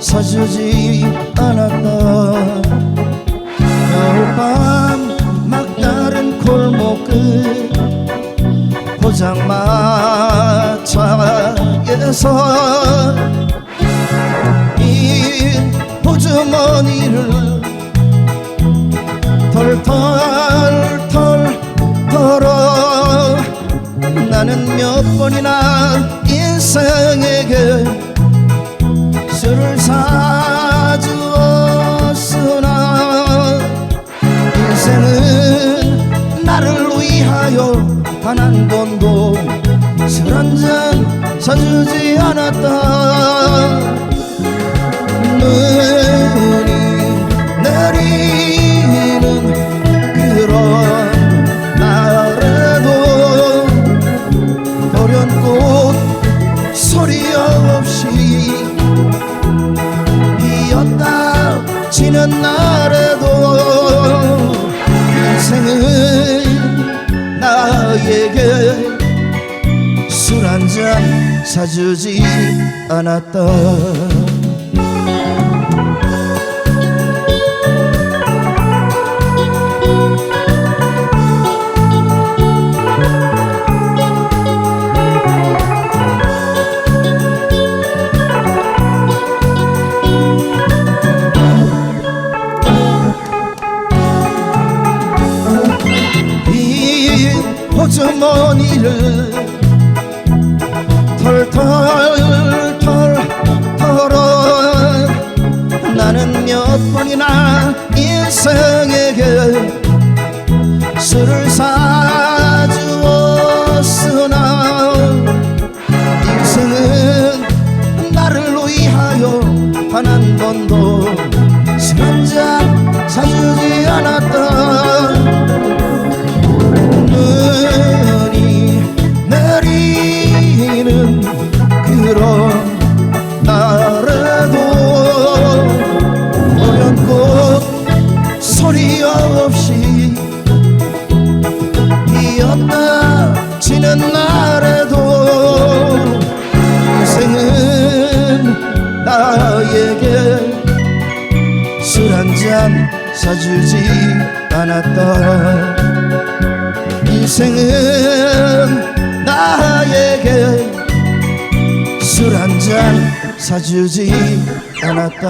사주지 않았다 겨울밤 막다른 골목 끝 포장마차에서 이 호주머니를 털털털 털어 나는 몇 번이나 인생에게 위하여 단 한 번도 술한잔 사주지 않았다 술 한 잔 사주지 않았다. 이 호주머니를 털털털 털어. 나는 몇 번이나 인생에게 술을 사주었으나 인생은 나를 위하여 단 한 번도 술한잔 사주지 않았다 지는 날에도 인생은 나에게 술 한 잔 사주지 않았다. 인생은 나에게 술 한 잔 사주지 않았다